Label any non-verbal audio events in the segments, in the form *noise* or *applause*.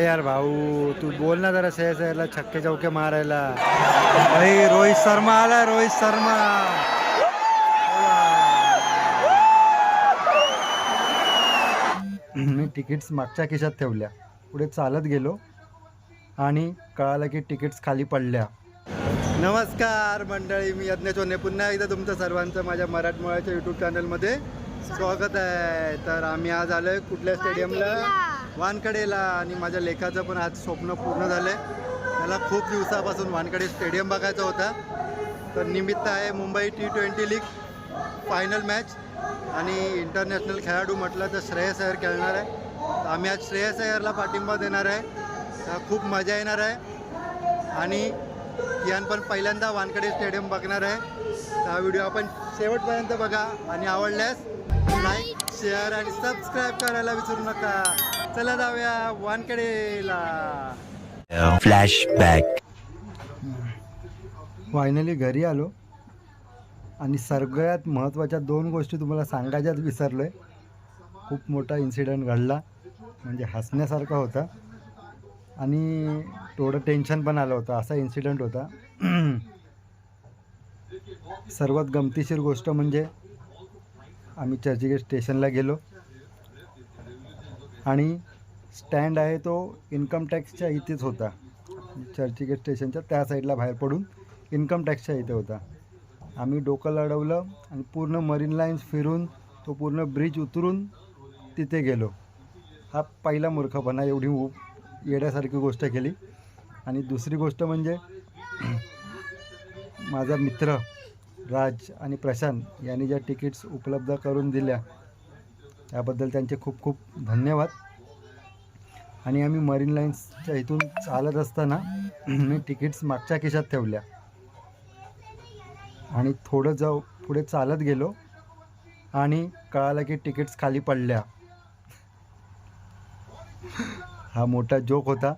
यार भाऊ तू बोल ना जरा सह्या सह्याला छक्के चौके मारायला. भाई रोहित शर्मा आला रोहित शर्मा. मी तिकीट्स मागच्या खिशात ठेवल्या. पुढे चालत गेलो आणि कळालं की तिकीट्स खाली पडल्या. नमस्कार मंडळी मी यज्ञ पुन्हा एकदा तुमचं सर्वांचं माझ्या मराठमोळ्याच्या यूट्यूब चॅनलमध्ये स्वागत आहे. तर आम्ही आज आलोय कुठल्या स्टेडियमला वानकडेला आणि माझ्या लेखाचं पण आज स्वप्न पूर्ण झालंय. मला खूप दिवसापासून वानकडे स्टेडियम बघायचा होता. तर निमित्त आहे Mumbai T twenty league final match आणि इंटरनॅशनल खेळाडू म्हटलं तर श्रेयस अय्यर खेळणार आहे. तर आम्ही आज श्रेयस अय्यरला पाठिंबा देणार आहे. तर खूप मजा येणार आहे. आणि यान पण पहिल्यांदा वानकडे स्टेडियम बघणार आहे. तर हा व्हिडिओ आपण शेवटपर्यंत बघा. आणि आवडल्यास लाईक शेअर आणि सबस्क्राईब करायला विसरू नका. चला जाऊया वानकडेला Flashback. फायनली घरी आलो. आणि सगळ्यात महत्त्वाच्या दोन गोष्टी तुम्हाला सांगायच्याच विसरलो आहे खूप मोठा इन्सिडेंट घडला. म्हणजे हसण्यासारखा होता. आणि थोडं टेन्शन पण आलं होतं. असा इन्सिडेंट होता. *clears throat* सर्वात गमतीशीर गोष्ट म्हणजे आम्ही चर्चगेट स्टेशनला गेलो. आणि स्टँड आहे तो इन्कम टॅक्सच्या इथेच होता. चर्चगेट स्टेशनच्या त्या साईडला बाहेर पडून इन्कम टॅक्सच्या इथे होता. आम्ही डोकं लढवलं आणि पूर्ण मरीन लाईन्स फिरून तो पूर्ण ब्रिज उतरून तिथे गेलो. हा पहिला मूर्खपणा एवढी उ येड्यासारखी गोष्ट केली. आणि दुसरी गोष्ट म्हणजे *clears throat* माझा मित्र राज आणि प्रशांत यांनी ज्या तिकीट्स उपलब्ध करून दिल्या त्याबद्दल त्यांचे खूप खूप धन्यवाद. आणि आम्ही मरीन लाईन्सच्या इथून चालत असताना मी तिकीट्स मागच्या खिशात ठेवल्या. आणि थोडं जाऊ पुढे चालत गेलो आणि कळालं की तिकीट्स खाली पडल्या. हा मोठा जोक होता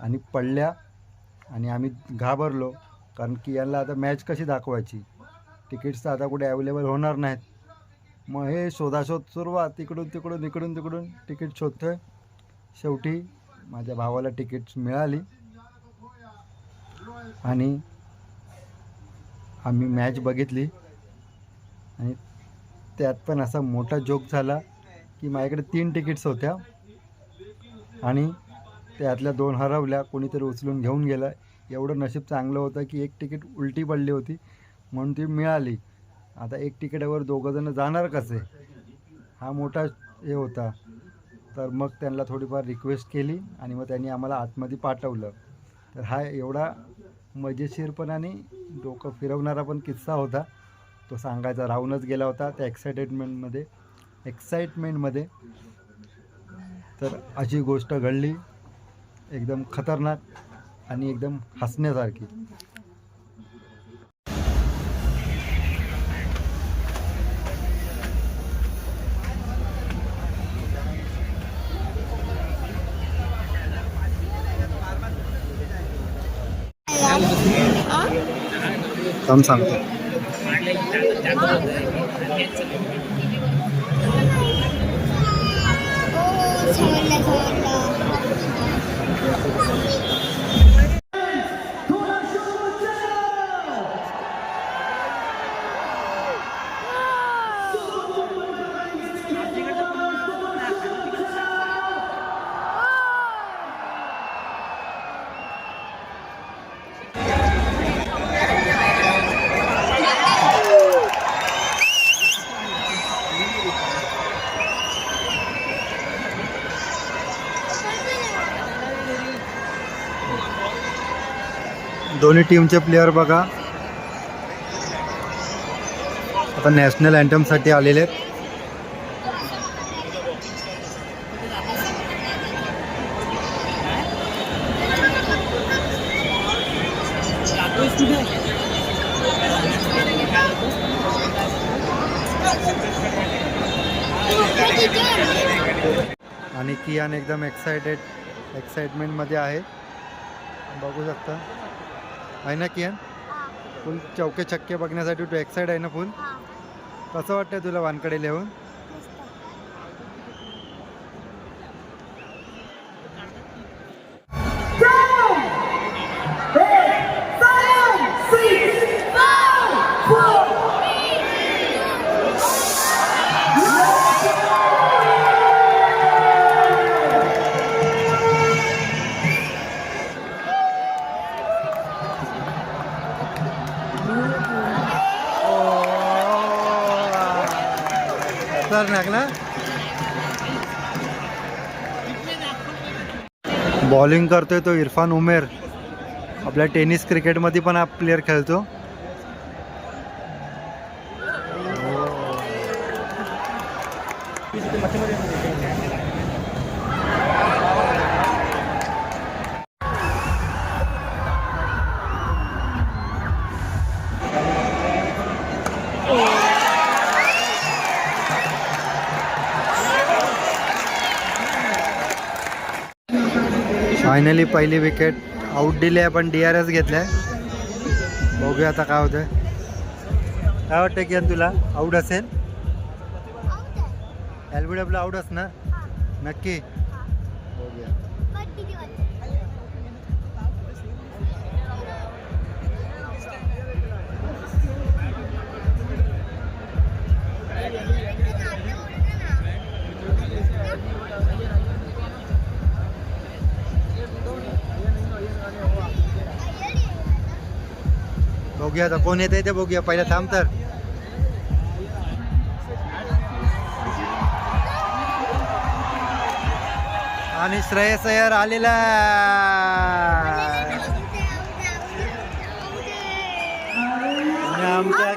आणि पडल्या आणि आम्ही घाबरलो. कारण की यांना आता मॅच कशी दाखवायची? तिकीट्स तर आता कुठे अवेलेबल होणार नाहीत. मग हे शोधाशोध सुरुवात इकडून तिकडून इकडून तिकडून तिकीट शोधतोय. शेवटी माझ्या भावाला तिकीट्स मिळाली. आणि आम्ही मॅच बघितली. आणि त्यात पण असा मोठा जोक झाला की माझ्याकडे तीन तिकीट्स होत्या. आणि त्यातल्या दोन हरवल्या कोणीतरी उचलून घेऊन गेलं. एवढं नशीब चांगलं होतं की एक तिकीट उलटी पडली होती. म्हणून ती मिळाली. आता एक तिकिटावर दोघंजणं जाणार कसे? हा मोठा हे होता. तर मग त्यांना थोडीफार रिक्वेस्ट केली आणि मग त्यांनी आम्हाला आतमध्ये पाठवलं. तर हा एवढा मजेशीरपणाने आणि डोकं फिरवणारा पण किस्सा होता. तो सांगायचा राहूनच गेला होता त्या एक्साइटेडमेंटमध्ये एक्साइटमेंटमध्ये तर अशी गोष्ट घडली. एकदम खतरनाक आणि एकदम हसण्यासारखी. थांब सांगतो. हो दोन्ही टीमचे प्लेयर बघा. आता नॅशनल अँटमसाठी आलेले आहेत. आणि कियान एकदम एक्सायटेड एक्साइटमेंटमध्ये आहे. बघू शकता. आहे ना कियान? फुल चौके छक्के बघण्यासाठी तू एक्साइट आहे ना फुल? कसं वाटतंय तुला वानकडे लिहून? बॉलिंग करतोय तो इरफान उमेर. आपल्या टेनिस क्रिकेटमध्ये पण हा प्लेअर खेळतो. फायनली पहिली विकेट आऊट दिली आहे पण डी आर एस घेतलाय. बघूया आता काय होतंय. काय वाटतं की तुला? आऊट असेल? एल बी डब्ल्यू आऊट असणार. नक्की. बघूया आता कोण येते ते बघूया पहिला थांब तर आणि श्रेयस अय्यर आलेला आहे. आमच्या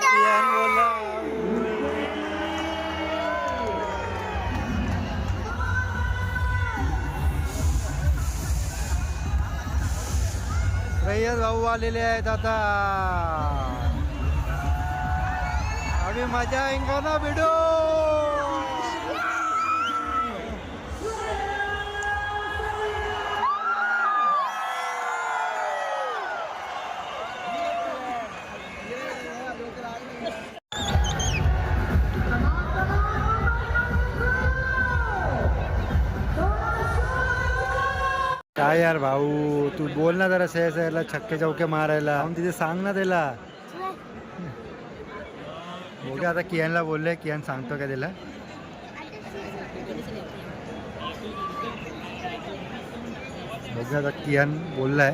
कियान भाऊ आलेले आहेत आता. आम्ही मजा आएगा ना भिडू. काय यार भाऊ? तू बोल ना जरा सह्या सह्याला छक्के चौके मारायला. जाऊन तिथे सांग ना त्याला. हो ओके आता कियानला बोलले कियान सांगतो का त्याला? बघूया आता कियान बोललाय.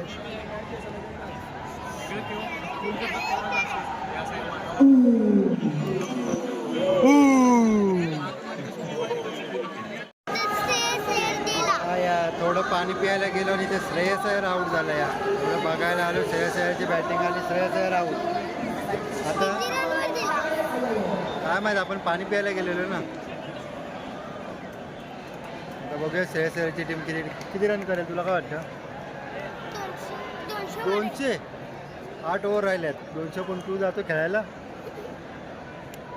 काय यार थोडं पाणी प्यायला गेलो आणि ते श्रेयस आऊट झाला या. थोडं बघायला आलो श्रेयस बॅटिंग आली श्रेयस आऊट आता काय माहीत आपण पाणी प्यायला गेलेलो ना. आता बघूया श्रेयस टीम किती किती रन करेल तुला काय वाटतं? दोनशे आठ ओव्हर राहिल्यात दोनशे पण तू जातो खेळायला?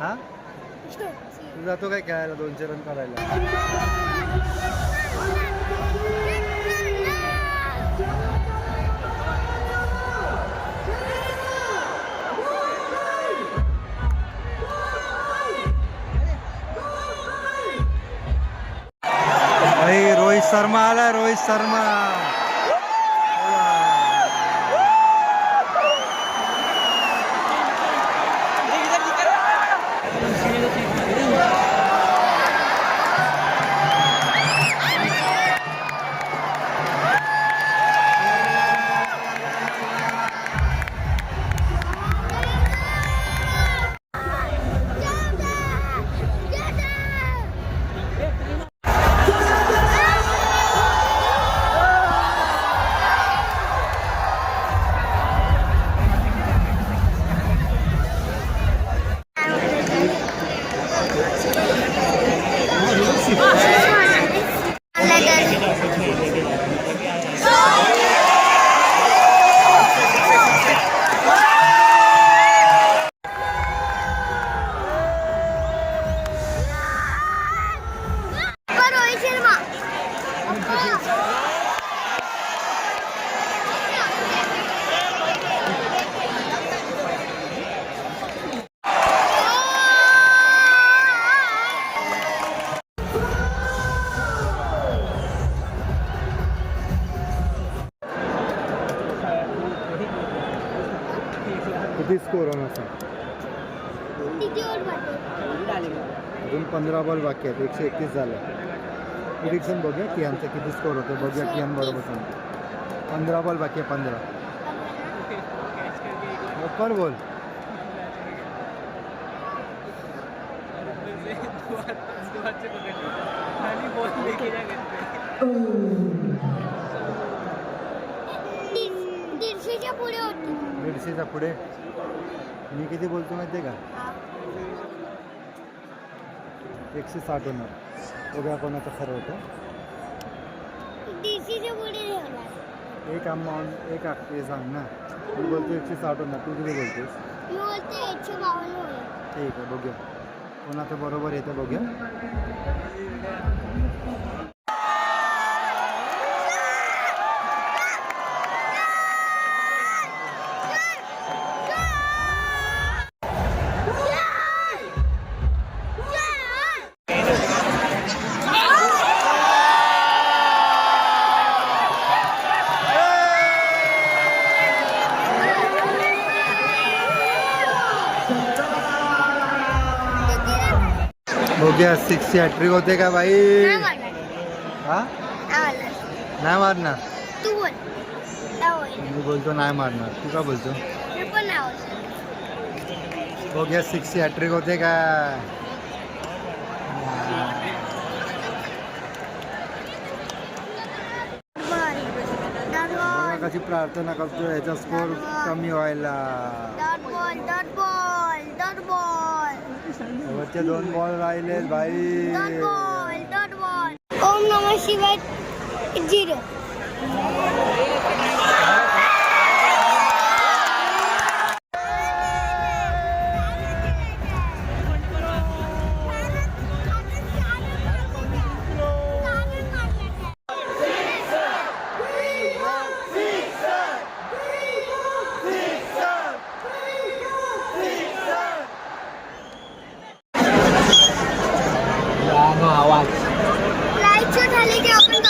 हा? तू जातो काय खेळायला दोनशे रन करायला? शर्मा आला रोहित शर्मा. किती स्कोर होणार अजून पंधरा बॉल बाकी आहेत. एकशे एकतीस झालं. प्रिडिक्शन बघूया कियानचं किती स्कोर होतं. बघूया कियान बरोबर सांगतो. पंधरा बॉल बाकी आहे पंधरा. ओपन बोल. दीडशेच्या पुढे? मी किती बोलतो माहिती आहे का. एकशे साठ होणार. बघा कोणाचं खरं होतं. एक अमाऊंट एक हे सांग ना. तू बोलतो एकशे साठ होणार. तू किती बोलतोस? ठीक आहे बघूया. कोणाचं बरोबर येतं बघूया. सिक्स हॅट्रिक होते का बाई? नाही मारणार. हा? नाही मारणार. मी बोलतो नाही मारणार. तू का बोलतो? होईल. बघूया सिक्स हॅट्रिक होते का. कशी प्रार्थना करतो याचा स्कोर कमी व्हायला. Dot ball. Dot ball. Dot ball. शेवटचे दोन बॉल आवाज लाईक झाले की आपण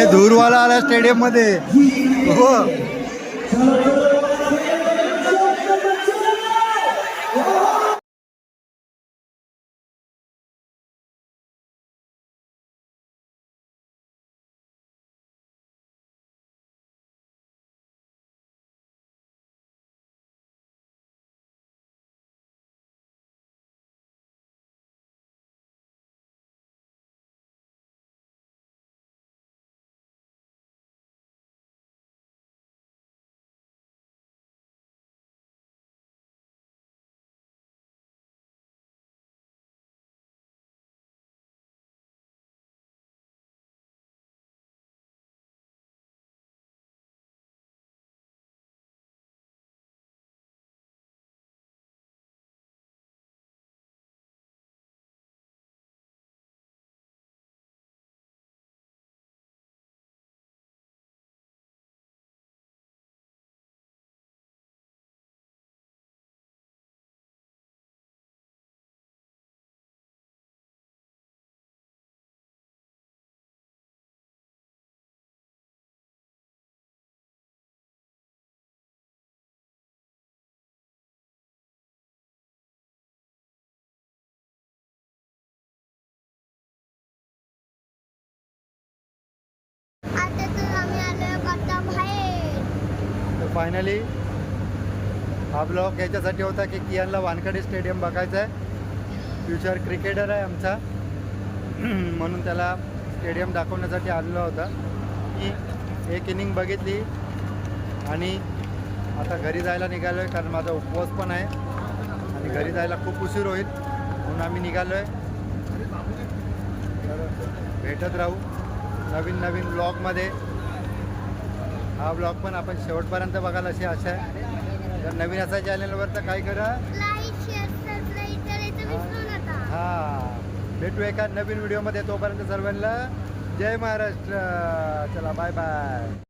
हे धूरवाला आला स्टेडियममध्ये. हो. फायनली हा ब्लॉग याच्यासाठी होता की कियानला वानखडे स्टेडियम बघायचं आहे. फ्युचर क्रिकेटर आहे आमचा. *clears throat* म्हणून त्याला स्टेडियम दाखवण्यासाठी आलेला होता. की एक इनिंग बघितली आणि आता घरी जायला निघालो आहे कारण माझा उपवास पण आहे. आणि घरी जायला खूप उशीर होईल. म्हणून आम्ही निघालो आहे तर भेटत राहू नवीन नवीन ब्लॉगमध्ये हा ब्लॉग पण आपण शेवटपर्यंत बघाल अशी आशा आहे. जर नवीन असा चॅनलवर तर काय करा? हा. भेटू एका नवीन व्हिडिओमध्ये तोपर्यंत सर्वांना जय महाराष्ट्र. चला बाय बाय